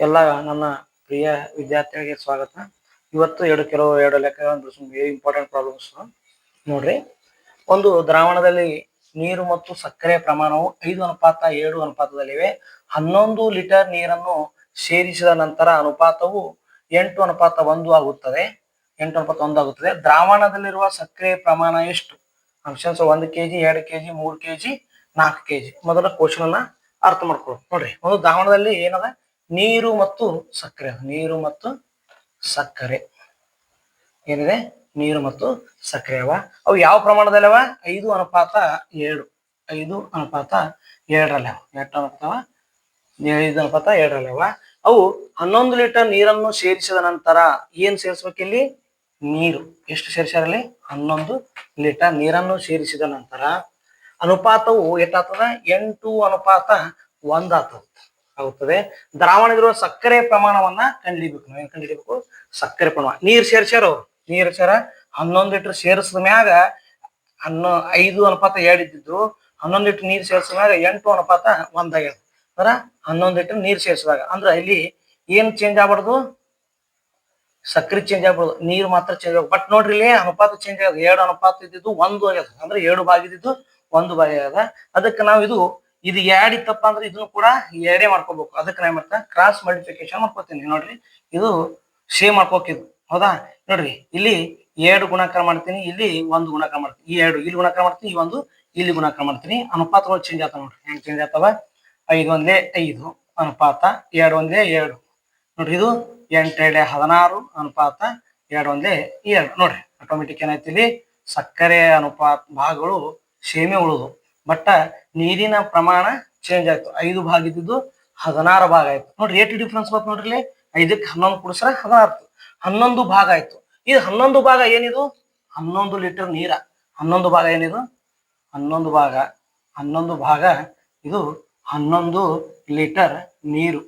ಎಲ್ಲ ನನ್ನ ಪ್ರಿಯ ವಿದ್ಯಾರ್ಥಿಗಳಿಗೆ ಸ್ವಾಗತ. ಇವತ್ತು ಎರಡು ಕೆಲವು ಎರಡು ಲೆಕ್ಕ ಒಂದು ಇಂಪಾರ್ಟೆಂಟ್ ಪ್ರಾಬ್ಲಮ್ಸ್ ನೋಡ್ರಿ. ಒಂದು, ದ್ರಾವಣದಲ್ಲಿ ನೀರು ಮತ್ತು ಸಕ್ಕರೆ ಪ್ರಮಾಣವು ಐದು ಅನುಪಾತ, ಏಳು ಅನುಪಾತದಲ್ಲಿವೆ. ಹನ್ನೊಂದು ಲೀಟರ್ ನೀರನ್ನು ಸೇರಿಸಿದ ನಂತರ ಅನುಪಾತವು ಎಂಟು ಅನುಪಾತ ಒಂದು ಆಗುತ್ತದೆ. ಎಂಟು ಅನುಪಾತ ಒಂದು ಆಗುತ್ತದೆ. ದ್ರಾವಣದಲ್ಲಿರುವ ಸಕ್ಕರೆ ಪ್ರಮಾಣ ಎಷ್ಟು? ಅಂಶಾಂಶ ಒಂದು ಕೆಜಿ, ಎರಡು ಕೆಜಿ, ಮೂರು ಕೆಜಿ, ನಾಲ್ಕು ಕೆಜಿ. ಮೊದಲ ಕ್ವಶನ್ ಅನ್ನ ಅರ್ಥ ಮಾಡ್ಕೊಳ್ಳೋದು ನೋಡ್ರಿ. ಒಂದು, ದ್ರಾವಣದಲ್ಲಿ ಏನದ? ನೀರು ಮತ್ತು ಸಕ್ಕರೆ. ನೀರು ಮತ್ತು ಸಕ್ಕರೆ. ಏನಿದೆ? ನೀರು ಮತ್ತು ಸಕ್ಕರೆ ಅವ. ಅವು ಯಾವ ಪ್ರಮಾಣದಲ್ಲಿ ಅವ ಐದು ಅನುಪಾತ ಏಳು. ಐದು ಅನುಪಾತ ಏಳರಲ್ಲಿ ಅವ ಎಷ್ಟು ಅನುಪಾತ ಅವ? ಐದು ಅನುಪಾತ ಏಳರಲ್ಲಿ ಅವ ಅವು ಹನ್ನೊಂದು ಲೀಟರ್ ನೀರನ್ನು ಸೇರಿಸಿದ ನಂತರ ಏನ್ ಸೇರಿಸ್ಬೇಕು ಇಲ್ಲಿ ನೀರು. ಎಷ್ಟು ಸೇರಿಸಾರಲ್ಲಿ ಹನ್ನೊಂದು ಲೀಟರ್ ನೀರನ್ನು ಸೇರಿಸಿದ ನಂತರ ಅನುಪಾತವು ಎಷ್ಟಾಗ್ತದ ಎಂಟು ಅನುಪಾತ ಒಂದಾಗ್ತದೆ ಆಗುತ್ತದೆ. ದ್ರಾವಣದಲ್ಲಿರುವ ಸಕ್ಕರೆ ಪ್ರಮಾಣವನ್ನ ಕಂಡಿಡಿಬೇಕು. ನಾವೇನ್ ಕಂಡಿಡಿಬೇಕು? ಸಕ್ಕರೆ ಪ್ರಮಾಣ. ನೀರ್ ಸೇರ್ಸ್ಯಾರ? ನೀರು ಸೇರ? ಹನ್ನೊಂದು ಲೀಟರ್ ಸೇರಿಸಿದ ಮ್ಯಾಗ ಹನ್ನೊ, ಐದು ಅನುಪಾತ ಎರಡು ಇದ್ದಿದ್ದು. ಹನ್ನೊಂದು ಲೀಟರ್ ನೀರ್ ಸೇರಿಸಿದ ಮ್ಯಾಗ ಎಂಟು ಅನುಪಾತ ಒಂದಾಗ್ಯದ ಅಂದ್ರ ಹನ್ನೊಂದು ಲೀಟರ್ ನೀರ್ ಸೇರಿಸಿದಾಗ. ಅಂದ್ರ ಇಲ್ಲಿ ಏನ್ ಚೇಂಜ್ ಆಗ್ಬಾರ್ದು? ಸಕ್ಕರೆ ಚೇಂಜ್ ಆಗ್ಬಾರ್ದು. ನೀರು ಮಾತ್ರ ಚೇಂಜ್ ಆಗ ಬಟ್ ನೋಡ್ರಿ ಇಲ್ಲಿ ಅನುಪಾತ ಚೇಂಜ್ ಆಗ್ಯದ. ಎರಡು ಅನುಪಾತ ಇದ್ದಿದ್ದು ಒಂದು ಆಗ್ಯದ. ಅಂದ್ರೆ ಎರಡು ಭಾಗ ಇದ್ದಿದ್ದು ಒಂದು ಭಾಗ ಆಗ್ಯದ. ಅದಕ್ಕೆ ನಾವು ಇದು ಇದು ಎರಡ್ ಇತ್ತಪ್ಪ ಅಂದ್ರೆ ಇದನ್ನು ಕೂಡ ಎರಡೇ ಮಾಡ್ಕೋಬೇಕು. ಅದಕ್ಕೆ ನಾ ಮಾಡ್ತಾ? ಕ್ರಾಸ್ ಮಲ್ಟಿಫಿಕೇಶನ್ ಮಾಡ್ಕೋತೀನಿ. ನೋಡ್ರಿ, ಇದು ಸೇಮ್ ಮಾಡ್ಕೋಕಿದು ಹೌದಾ? ನೋಡ್ರಿ, ಇಲ್ಲಿ ಎರಡು ಗುಣಾಕಾರ ಮಾಡ್ತೀನಿ, ಇಲ್ಲಿ ಒಂದು ಗುಣಾಕಾರ ಮಾಡ್ತೀನಿ. ಈ ಎರಡು, ಇಲ್ಲಿ ಗುಣಾಕಾರ ಮಾಡ್ತೀನಿ, ಈ ಒಂದು, ಇಲ್ಲಿ ಗುಣಾಕಾರ ಮಾಡ್ತೀನಿ. ಅನುಪಾತಗಳು ಚೇಂಜ್ ಆಗ್ತಾವ ನೋಡ್ರಿ. ಹೆಂಗ್ ಚೇಂಜ್ ಆಗ್ತಾವ? ಐದು ಒಂದೇ ಐದು, ಅನುಪಾತ ಎರಡು ಒಂದೇ ಎರಡು. ನೋಡ್ರಿ, ಇದು ಎಂಟೆರಡೆ ಹದಿನಾರು, ಅನುಪಾತ ಎರಡು ಒಂದೇ ಎರಡು. ನೋಡ್ರಿ ಆಟೋಮೆಟಿಕ್ ಏನಾಯ್ತು ಇಲ್ಲಿ? ಸಕ್ಕರೆ ಅನುಪಾತ ಭಾಗಗಳು ಸೇಮೆ ಉಳಿದು. ಬಟ್ ನೀರಿನ ಪ್ರಮಾಣ ಚೇಂಜ್ ಆಯ್ತು. ಐದು ಭಾಗ ಇದ್ದಿದ್ದು ಹದಿನಾರು ಭಾಗ ಆಯ್ತು. ನೋಡ್ರಿ, ಏಟ್ ಡಿಫ್ರೆನ್ಸ್ ಬಂತು ನೋಡ್ರಿ ಐದಕ್ಕೆ ಹನ್ನೊಂದು ಕುಡಿಸ್ರ ಹದಿನಾರು ಹನ್ನೊಂದು ಭಾಗ ಆಯ್ತು. ಇದು ಹನ್ನೊಂದು ಭಾಗ ಏನಿದು? ಹನ್ನೊಂದು ಲೀಟರ್ ನೀರ. ಹನ್ನೊಂದು ಭಾಗ ಏನಿದು? ಹನ್ನೊಂದು ಭಾಗ. ಹನ್ನೊಂದು ಭಾಗ ಇದು ಹನ್ನೊಂದು ಲೀಟರ್ ನೀರು.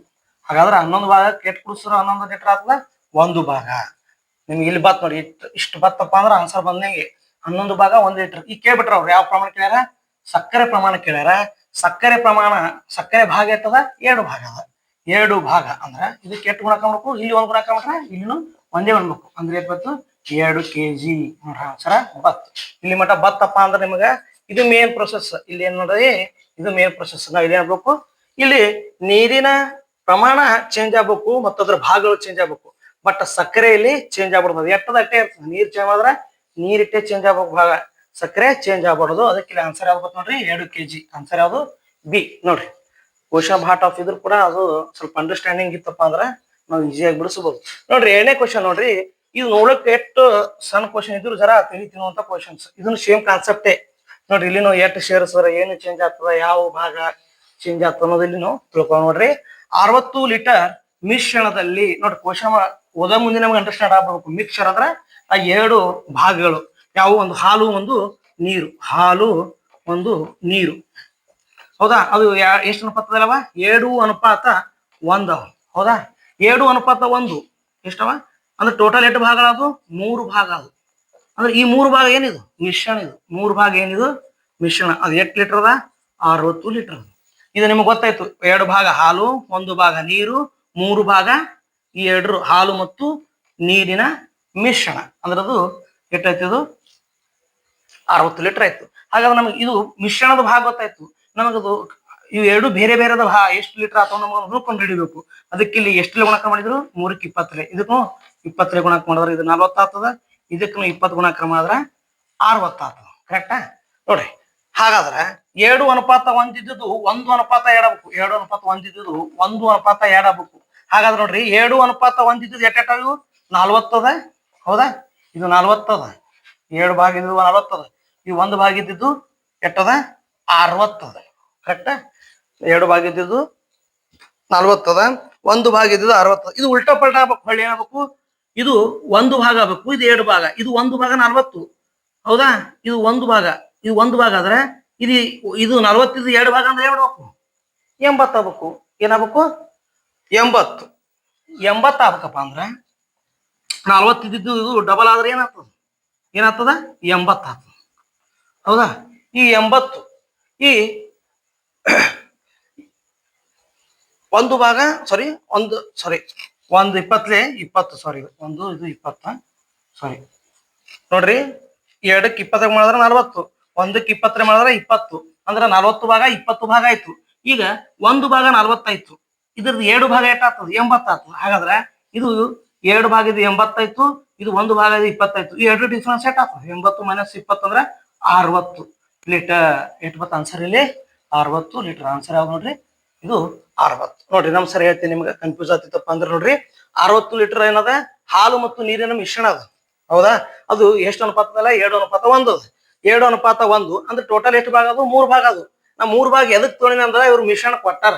ಹಾಗಾದ್ರೆ ಹನ್ನೊಂದು ಭಾಗ ಕೆಟ್ ಕುಡಿಸ್ರ? ಹನ್ನೊಂದು ಲೀಟರ್ ಆತದ ಒಂದು ಭಾಗ. ನಿಮ್ಗೆ ಇಲ್ಲಿ ಬತ್ ನೋಡಿ, ಇಷ್ಟು ಇಷ್ಟು ಬತ್ತಪ್ಪ ಅಂದ್ರೆ ಆನ್ಸರ್ ಬಂದಂಗೆ ಹನ್ನೊಂದು ಭಾಗ ಒಂದು ಲೀಟರ್ ಈಗ ಕೇಳ್ಬಿಟ್ರ ಅವ್ರು ಯಾವ ಪ್ರಮಾಣ ಕೇಳ್ಯಾರ? ಸಕ್ಕರೆ ಪ್ರಮಾಣ ಕೇಳ್ಯಾರ? ಸಕ್ಕರೆ ಪ್ರಮಾಣ, ಸಕ್ಕರೆ ಭಾಗ ಇರ್ತದ, ಎರಡು ಭಾಗ ಅದ. ಎರಡು ಭಾಗ ಅಂದ್ರ ಇದಕ್ಕೆ ಎಷ್ಟು ಗುಣಕ ಮಾಡ್ಬೇಕು? ಇಲ್ಲಿ ಒಂದು ಗುಣಕ ಮಾಡ್ರ ಇಲ್ಲಿ ಒಂದೇ ಮಾಡ್ಬೇಕು. ಅಂದ್ರೆ ಏನ್ ಬತ್ತು ಎರಡು ಕೆ ಜಿ ನೋಡ್ರ ಆನ್ಸರ ಬತ್ ಇಲ್ಲಿ ಮಠ ಬತ್ತಪ್ಪ ಅಂದ್ರೆ ನಿಮಗ ಇದು ಮೇನ್ ಪ್ರೊಸೆಸ್ ಇಲ್ಲಿ ಏನ್ ನೋಡ್ರಿ ಇದು ಮೇನ್ ಪ್ರೊಸೆಸ್ ನಾವು ಇಲ್ಲಿ ಇಲ್ಲಿ ನೀರಿನ ಪ್ರಮಾಣ ಚೇಂಜ್ ಆಗ್ಬೇಕು ಮತ್ತು ಅದ್ರ ಭಾಗಗಳು ಚೇಂಜ್ ಆಗ್ಬೇಕು. ಬಟ್ ಸಕ್ಕರೆಯಲ್ಲಿ ಚೇಂಜ್ ಆಗ್ಬಿಡ್ತದೆ. ಎಟ್ಟದ ಅಟ್ಟೆ ಇರ್ತದೆ? ನೀರ್ ಚೇಂಜ್ ಆದ್ರೆ ನೀರಿಟ್ಟೆ ಚೇಂಜ್ ಆಗ್ಬೇಕು ಭಾಗ. ಸಕ್ಕರೆ ಚೇಂಜ್ ಆಗ್ಬಾರ್ದು. ಅದಕ್ಕೆ ಇಲ್ಲಿ ಆನ್ಸರ್ ಯಾವ್ದು ನೋಡ್ರಿ? ಎರಡು ಕೆ ಜಿ ಆನ್ಸರ್ ಯಾವುದು? ಬಿ ನೋಡ್ರಿ. ಕ್ವಶನ್ ಭಾಟ್ ಆಫ್ ಇದ್ರು ಕೂಡ ಅದು ಸ್ವಲ್ಪ ಅಂಡರ್ಸ್ಟ್ಯಾಂಡಿಂಗ್ ಇತ್ತಪ್ಪ ಅಂದ್ರೆ ನಾವು ಈಸಿಯಾಗಿ ಬಿಡಿಸಬಹುದು ನೋಡ್ರಿ, ಎರಡನೇ ಕ್ವಶನ್ ನೋಡ್ರಿ. ಇದು ನೋಡಕ್ ಎಷ್ಟು ಸಣ್ಣ ಕ್ವಶನ್ ಇದ್ರು ಜರ ತಿಳಿ ತಿನ್ನುವಂತ ಕ್ವಶನ್ಸ್ ಇದನ್ನು ಸೇಮ್ ಕಾನ್ಸೆಪ್ಟೇ ನೋಡ್ರಿ, ಇಲ್ಲಿ ನಾವು ಎಷ್ಟು ಸೇರಿಸಿದ್ರೆ ಏನು ಚೇಂಜ್ ಆಗ್ತದ, ಯಾವ ಭಾಗ ಚೇಂಜ್ ಆಗ್ತದ ಅನ್ನೋದು ಇಲ್ಲಿ ನಾವು ತಿಳ್ಕೊಂಡ್ ನೋಡ್ರಿ. ಅರವತ್ತು ಲೀಟರ್ ಮಿಶ್ರಣದಲ್ಲಿ, ನೋಡ್ರಿ ಕ್ವಶನ್ ಓದೋ ಮುಂದೆ ನಮ್ಗೆ ಅಂಡರ್ಸ್ಟ್ಯಾಂಡ್ ಆಗ್ಬೇಕು ಮಿಕ್ಸರ್ ಅಂದ್ರೆ ಆ ಎರಡು ಭಾಗಗಳು. ಯಾವ ಒಂದು ಹಾಲು ಒಂದು ನೀರು. ಹಾಲು ಒಂದು ನೀರು. ಹೌದಾ? ಅದು ಎಷ್ಟು ಅನುಪಾತದಲ್ಲವ? ಏಳು ಅನುಪಾತ ಒಂದವ ಹೌದಾ? ಏಳು ಅನುಪಾತ ಒಂದು. ಎಷ್ಟವ? ಅಂದ್ರೆ ಟೋಟಲ್ ಎಷ್ಟು ಅದು? ಮೂರು ಭಾಗ ಅದು. ಅಂದ್ರೆ ಈ ಮೂರು ಭಾಗ ಏನಿದು? ಮಿಶ್ರಣ ಇದು. ಮೂರು ಭಾಗ ಏನಿದು? ಮಿಶ್ರಣ. ಅದು ಎಷ್ಟು ಲೀಟರ್ ಅದ? ಅರವತ್ತು ಲೀಟರ್ ಇದು ನಿಮ್ಗೆ ಗೊತ್ತಾಯ್ತು. ಎರಡು ಭಾಗ ಹಾಲು, ಒಂದು ಭಾಗ ನೀರು, ಮೂರು ಭಾಗ ಈ ಎರಡು ಹಾಲು ಮತ್ತು ನೀರಿನ ಮಿಶ್ರಣ. ಅಂದ್ರೆ ಅದು ಎಷ್ಟಾಯ್ತು ಅರವತ್ತು ಲೀಟರ್ ಆಯ್ತು. ಹಾಗಾದ್ರೆ ನಮಗೆ ಇದು ಮಿಶ್ರಣದ ಭಾಗ ಗೊತ್ತಾಯ್ತು. ನಮಗದು ಇವು ಎರಡು ಬೇರೆ ಬೇರೆದ ಭಾ, ಎಷ್ಟು ಲೀಟರ್ ಆತ ನಮಗೆ ಕಂಡು ಹಿಡಿಬೇಕು. ಅದಕ್ಕೆ ಇಲ್ಲಿ ಎಷ್ಟು ಗುಣಕ ಮಾಡಿದ್ರು? ಮೂರಕ್ಕೆ ಇಪ್ಪತ್ತಲೆ ಇದಕ್ಕೂ ಇಪ್ಪತ್ತರೇ ಗುಣಕ ಮಾಡಿದ್ರೆ ಇದು ನಲ್ವತ್ತಾಗ್ತದ ಇದಕ್ಕೂ ಇಪ್ಪತ್ತು ಗುಣಕ್ರಮ ಮಾಡಿದ್ರೆ ಅರವತ್ತಾಗ್ತದ ಕರೆಕ್ಟಾ ನೋಡ್ರಿ ಹಾಗಾದ್ರೆ ಎರಡು ಅನುಪಾತ ಒಂದಿದ್ದು ಒಂದು ಅನುಪಾತ ಎರಡಬೇಕು. ಎರಡು ಅನುಪಾತ ಒಂದಿದ್ದು ಒಂದು ಅನುಪಾತ ಎರಡಬೇಕು. ಹಾಗಾದ್ರೆ ನೋಡ್ರಿ, ಎರಡು ಅನುಪಾತ ಒಂದಿದ್ದು ಎಟ್ಟು ನಲ್ವತ್ತದ ಹೌದಾ? ಇದು ನಲ್ವತ್ತದ ಎರಡು ಭಾಗ ಇದ್ದು ನಲವತ್ತದ ಈ ಒಂದು ಭಾಗ ಇದ್ದಿದ್ದು ಅರವತ್ತದ. ಕರೆಕ್ಟ್ ಎರಡು ಭಾಗ ಇದ್ದಿದ್ದು ನಲ್ವತ್ತದ. ಒಂದು ಭಾಗ ಇದ್ದಿದ್ದು ಅರವತ್ತದ. ಇದು ಉಲ್ಟಾ ಪಲ್ಟಾ ಆಗ್ಬೇಕು, ಹೊಳ್ಳಿ ಏನಾಗಬೇಕು ಇದು ಒಂದು ಭಾಗ ಆಗ್ಬೇಕು, ಇದು ಎರಡು ಭಾಗ. ಇದು ಒಂದು ಭಾಗ ನಲ್ವತ್ತು. ಹೌದಾ? ಇದು ಒಂದು ಭಾಗ. ಇದು ಒಂದು ಭಾಗ ಆದ್ರೆ ಇದು ಇದು ನಲ್ವತ್ತಿದ್ದು ಎರಡು ಭಾಗ ಅಂದ್ರೆ ಏನ್ ಎಂಬತ್ತು ಆಗ್ಬೇಕು. ಏನಾಗ್ಬೇಕು ಎಂಬತ್ತು. ಎಂಬತ್ತು ಆಗ್ಬೇಕಪ್ಪ ಅಂದ್ರೆ ನಲ್ವತ್ತಿದ್ದು ಇದು ಡಬಲ್ ಆದ್ರೆ ಏನಾಗ್ತದ ಏನಾಗ್ತದ ಎಂಬತ್ತು ಆಗ್ತದ. ಹೌದಾ? ಈ ಎಂಬತ್ತು, ಈ ಒಂದು ಭಾಗ ಸಾರಿ ಒಂದು ಸಾರಿ ಒಂದು ಇಪ್ಪತ್ತಲೆ ಇಪ್ಪತ್ತು ಸಾರಿ ಒಂದು, ಇದು ಇಪ್ಪತ್ತ ಸಾರಿ ನೋಡ್ರಿ, ಎರಡಕ್ಕೆ ಇಪ್ಪತ್ತಾಗ ಮಾಡಿದ್ರೆ ನಲ್ವತ್ತು, ಒಂದಕ್ಕೆ ಇಪ್ಪತ್ತರ ಮಾಡಿದ್ರೆ ಇಪ್ಪತ್ತು, ಅಂದ್ರೆ ನಲ್ವತ್ತು ಭಾಗ ಇಪ್ಪತ್ತು ಭಾಗ ಆಯ್ತು. ಈಗ ಒಂದು ಭಾಗ ನಲ್ವತ್ತಾಯ್ತು. ಇದ್ರದ್ದು ಎರಡು ಭಾಗ ಎಷ್ಟಾಗ್ತದೆ? ಎಂಬತ್ತಾಯ್ತು ಹಾಗಾದ್ರೆ ಇದು ಎರಡು ಭಾಗ ಇದು ಎಂಬತ್ತಾಯ್ತು, ಇದು ಒಂದು ಭಾಗ ಇದು ಇಪ್ಪತ್ತಾಯ್ತು. ಈ ಎರಡು ಡಿಫ್ರೆನ್ಸ್ ಎಷ್ಟಾಗ್ತದೆ? ಎಂಬತ್ತು ಮೈನಸ್ ಇಪ್ಪತ್ತು ಅಂದ್ರೆ ಅರವತ್ತು ಲೀಟರ್ ಎಷ್ಟು ಆನ್ಸರ್ ಇಲ್ಲಿ. ಅರವತ್ತು ಲೀಟರ್ ಆನ್ಸರ್ ಯಾವ್ದು ನೋಡ್ರಿ? ಇದು ಅರವತ್ತು. ನೋಡ್ರಿ ನಮ್ ಸರಿ ಹೇಳ್ತೀನಿ, ನಿಮ್ಗೆ ಕನ್ಫ್ಯೂಸ್ ಆಗ್ತಿತ್ತಪ್ಪ ಅಂದ್ರೆ ನೋಡ್ರಿ. ಅರವತ್ತು ಲೀಟರ್ ಏನದ? ಹಾಲು ಮತ್ತು ನೀರಿನ ಮಿಶ್ರಣ ಅದ. ಹೌದಾ? ಅದು ಎಷ್ಟು ಅನುಪಾತದಲ್ಲ ಎರಡು ಅನುಪಾತ ಒಂದು ಎರಡು ಅನುಪಾತ ಒಂದು ಅಂದ್ರೆ ಟೋಟಲ್ ಎಷ್ಟು ಭಾಗ ಅದು? ಮೂರು ಭಾಗ ಅದು. ನಾ ಮೂರು ಭಾಗ ಎದಕ್ ತೊಗೊಂಡಿನ ಅಂದ್ರೆ ಇವ್ರು ಮಿಶ್ರಣ ಕೊಟ್ಟಾರ.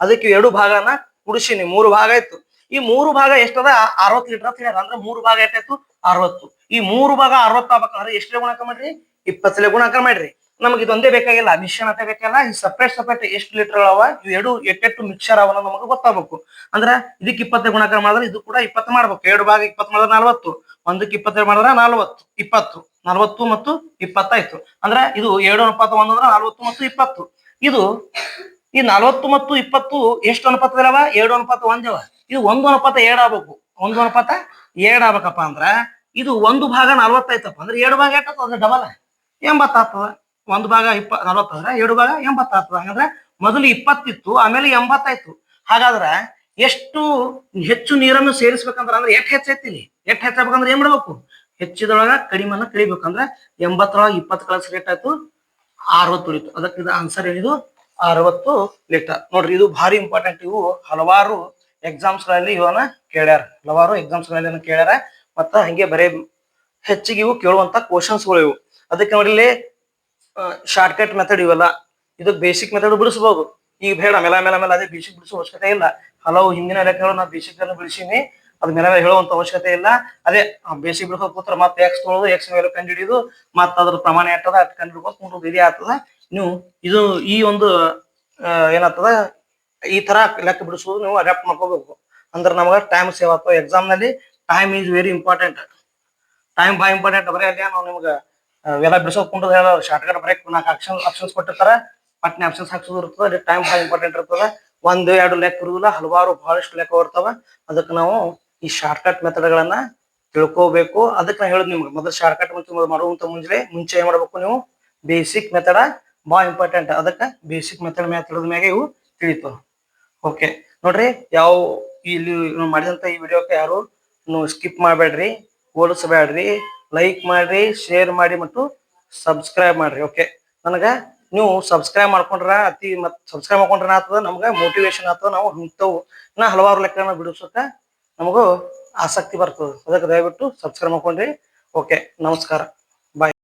ಅದಕ್ಕೆ ಎರಡು ಭಾಗನ ಕುಡಿಸಿನಿ ಮೂರು ಭಾಗ ಆಯ್ತು. ಈ ಮೂರು ಭಾಗ ಎಷ್ಟದ? ಅರವತ್ತು ಲೀಟರ್ ಅಂತ ಹೇಳ್ಯಾರ. ಅಂದ್ರೆ ಮೂರು ಭಾಗ ಎಷ್ಟಾಯ್ತು ಅರವತ್ತು. ಈ ಮೂರು ಭಾಗ ಅರವತ್ತು ಆಗ್ಬೇಕಂದ್ರೆ ಎಷ್ಟೇ ಗುಣಕ ಮಾಡ್ರಿ? ಇಪ್ಪತ್ತಲೇ ಗುಣಾಕಾರ ಮಾಡ್ರಿ. ನಮಗೆ ಇದೊಂದೇ ಬೇಕಾಗಿಲ್ಲ, ಮಿಶ್ರಣ ಅಂತ ಬೇಕಲ್ಲ ಈ ಸಪ್ರೇಟ್ ಸಪ್ರೇಟ್ ಎಷ್ಟು ಲೀಟರ್ ಅವ ಇವು ಎರಡು ಎಟ್ಟೆಟ್ಟು ಮಿಕ್ಸರ್ ಅವ ನಮಗೆ ಗೊತ್ತಾಗಬೇಕು. ಅಂದ್ರ ಇದಕ್ಕೆ ಇಪ್ಪತ್ತೇ ಗುಣಾಕಾರ ಮಾಡಿದ್ರೆ ಇದು ಕೂಡ ಇಪ್ಪತ್ತು ಮಾಡ್ಬೇಕು. ಎರಡು ಭಾಗ ಇಪ್ಪತ್ತು ಮಾಡಿದ್ರೆ ನಲ್ವತ್ತು, ಒಂದಕ್ಕೆ ಇಪ್ಪತ್ತೆರಡು ಮಾಡಿದ್ರೆ ನಲ್ವತ್ತು, ಇಪ್ಪತ್ತು, ನಲ್ವತ್ತು ಮತ್ತು ಇಪ್ಪತ್ತಾಯ್ತು ಅಂದ್ರೆ ಇದು ಎರಡು ಅನುಪಾತ ಒಂದಂದ್ರೆ ನಲ್ವತ್ತು ಮತ್ತು ಇಪ್ಪತ್ತು. ಇದು ಈ ನಲ್ವತ್ತು ಮತ್ತು ಇಪ್ಪತ್ತು ಎಷ್ಟು ಅನುಪಾತದಲ್ಲವ? ಎರಡು ಅನುಪಾತ ಒಂದವ. ಇದು ಒಂದು ಅನುಪಾತ ಎರಡು ಆಗ್ಬೇಕು. ಒಂದು ಅನುಪಾತ ಎರಡು ಆಗ್ಬೇಕಪ್ಪ ಅಂದ್ರ ಇದು ಒಂದು ಭಾಗ ನಲ್ವತ್ತೈತಪ್ಪ. ಅಂದ್ರೆ ಎರಡು ಭಾಗ ಎಷ್ಟಾಗ್ತದ? ಡಬಲ್ ಎಂಬತ್ತಾಗ್ತದ ಒಂದು ಭಾಗ ಇಪ್ಪ, ನಲ್ವತ್ತಂದ್ರೆ, ಎರಡು ಭಾಗ ಎಂಬತ್ತಾಗ್ತದ ಹಂಗಂದ್ರೆ ಮೊದಲು ಇಪ್ಪತ್ತಿತ್ತು, ಆಮೇಲೆ ಎಂಬತ್ತಾಯ್ತು. ಹಾಗಾದ್ರೆ ಎಷ್ಟು ಹೆಚ್ಚು ನೀರನ್ನು ಸೇರಿಸ್ಬೇಕಂದ್ರ ಅಂದ್ರೆ ಎಷ್ಟು ಹೆಚ್ಚೈತಿಲಿ ಎಷ್ಟು ಹೆಚ್ಚಾಗ್ಬೇಕಂದ್ರೆ ಏನ್ ಮಾಡ್ಬೇಕು? ಹೆಚ್ಚಿದೊಳಗ ಕಡಿಮೆನ ಕಡಿಬೇಕಂದ್ರ ಎಂಬತ್ತರೊಳಗ ಇಪ್ಪತ್ತು ಕಳಸ್ ರೇಟ್ ಆಯ್ತು, ಅರವತ್ತು ಉಳಿತು. ಅದಕ್ಕೆ ಇದು ಆನ್ಸರ್ ಏನಿದು? ಅರವತ್ತು ಲೀಟರ್ ನೋಡ್ರಿ, ಇದು ಭಾರಿ ಇಂಪಾರ್ಟೆಂಟ್ ಇವು ಹಲವಾರು ಎಕ್ಸಾಮ್ಸ್ಗಳಲ್ಲಿ ಇವನ್ನ ಕೇಳ್ಯಾರ. ಹಲವಾರು ಎಕ್ಸಾಮ್ಸ್ಗಳಲ್ಲಿ ಕೇಳ್ಯಾರ. ಮತ್ತ ಹಂಗೆ ಬರೇ ಹೆಚ್ಚಿಗೆ ಇವು ಕೇಳುವಂತ ಕ್ವಶನ್ಸ್ಗಳು ಇವು. ಅದಕ್ಕೆ ನೋಡಿಲ್ಲಿ ಶಾರ್ಟ್ಕಟ್ ಶಾರ್ಟ್ ಕಟ್ ಮೆಥಡ್ ಇವೆಲ್ಲ. ಇದು ಬೇಸಿಕ್ ಮೆಥಡ್ ಬಿಡಿಸ್ಬೋದು. ಈಗ ಬೇಡ, ಮೇಲ ಮೇಲ, ಮೇಲೆ, ಅದೇ ಬೇಸಿಕ್ ಬಿಡಿಸೋ ಅವಶ್ಯಕತೆ ಇಲ್ಲ. ಹಲವು ಹಿಂದಿನ ಲೆಕ್ಕಗಳು ನಾ ಬೇಸಿಕ್ ಅನ್ನು ಬಿಡಿಸೀನಿ. ಅದ್ ಮೇಲೆ ಹೇಳುವಂತ ಅವಶ್ಯಕತೆ ಇಲ್ಲ. ಅದೇ ಬೇಸಿಕ್ ಬಿಡಿಸೋ ಕೂತ್ರ ಮತ್ತೆ ಎಕ್ಸ್ ತೊಗೊಳೋದು ಎಕ್ಸ್ ಮೇಲೆ ಕಂಡು ಹಿಡಿದು ಮತ್ತೆ ಅದ್ರ ಪ್ರಮಾಣ ಎಟ್ಟದ ಅಟ್ ಕಂಡು ಹಿಡ್ಕೊಂಡು ಮುಂದೆ ಇದೇ ಆಗ್ತದ. ನೀವು ಇದು ಈ ಒಂದು ಏನಾಗ್ತದ? ಈ ತರ ಲೆಕ್ಕ ಬಿಡಿಸೋದು ನೀವು ಅಡ್ಯಾಪ್ಟ್ ಮಾಡ್ಕೋಬೇಕು. ಅಂದ್ರೆ ನಮಗೆ ಟೈಮ್ ಸೇವ್ ಆಗ್ತದೆ. ಎಕ್ಸಾಮ್ನಲ್ಲಿ time is very important time ಬಾ ಇಂಪಾರ್ಟೆಂಟ್ ಬರೀ ಅಲ್ಲಿ ನಾವು ನಿಮ್ಗೆ ಎಲ್ಲ ಬಿಡಿಸೋದು ಕುಂಟದ ಹೇಳ ಶಾರ್ಟ್ ಕಟ್ ಬ್ರೇಕ್ ನಾಲ್ಕು ಆಪ್ಷನ್ ಆಪ್ಷನ್ಸ್ ಕೊಟ್ಟಿರ್ತಾರ. ಪಟ್ನೆ ಆಪ್ಷನ್ಸ್ ಹಾಕ್ಸೋದು ಇರ್ತದೆ ಟೈಮ್ ಬಹಳ ಇಂಪಾರ್ಟೆಂಟ್ ಇರ್ತದೆ. ಒಂದು, ಎರಡು ಲೆಕ್ಕ ಇರುವುದಿಲ್ಲ ಹಲವಾರು ಬಹಳಷ್ಟು ಲೆಕ್ಕ ಬರ್ತವ. ಅದಕ್ಕೆ ನಾವು ಈ ಶಾರ್ಟ್ ಕಟ್ ಮೆಥಡ್ಗಳನ್ನ ತಿಳ್ಕೋಬೇಕು. ಅದಕ್ಕೆ ನಾ ಹೇಳುದು ನಿಮ್ಗೆ. ಮೊದಲು ಶಾರ್ಟ್ ಕಟ್ ಮುಂಚೆ ಮಾಡುವಂತ ಮುಂಚೆ ಮುಂಚೆ ಏನ್ ಮಾಡ್ಬೇಕು ನೀವು? ಬೇಸಿಕ್ ಮೆಥಡ ಬಹಳ ಇಂಪಾರ್ಟೆಂಟ್ ಅದಕ್ಕೆ ಬೇಸಿಕ್ ಮೆಥಡ್ ಮ್ಯಾಗ ತಿಳಿದ ಮ್ಯಾಗೆ ಇವು ತಿಳಿತು ಓಕೆ ನೋಡ್ರಿ, ಯಾವ ಇಲ್ಲಿ ಮಾಡಿದಂತ ಈ ವಿಡಿಯೋಕ್ಕೆ ಯಾರು ನೀವು ಸ್ಕಿಪ್ ಮಾಡಬೇಡ್ರಿ. ಹೋಲಿಸಬೇಡ್ರಿ. ಲೈಕ್ ಮಾಡ್ರಿ ಶೇರ್ ಮಾಡಿ ಮತ್ತು ಸಬ್ಸ್ಕ್ರೈಬ್ ಮಾಡ್ರಿ ಓಕೆ ನನಗ ನೀವು ಸಬ್ಸ್ಕ್ರೈಬ್ ಮಾಡ್ಕೊಂಡ್ರ ಅತಿ ಮತ್ ಸಬ್ಸ್ಕ್ರೈಬ್ ಮಾಡ್ಕೊಂಡ್ರ ಆಗ್ತದ? ನಮ್ಗೆ ಮೋಟಿವೇಶನ್ ಆಗ್ತದ, ನಾವು ಇಂಥವು ನಾ ಹಲವಾರು ಲೆಕ್ಕನ ಬಿಡಿಸೋಕ ನಮಗೂ ಆಸಕ್ತಿ ಬರ್ತದೆ. ಅದಕ್ಕೆ ದಯವಿಟ್ಟು ಸಬ್ಸ್ಕ್ರೈಬ್ ಮಾಡ್ಕೊಂಡ್ರಿ ಓಕೆ ನಮಸ್ಕಾರ.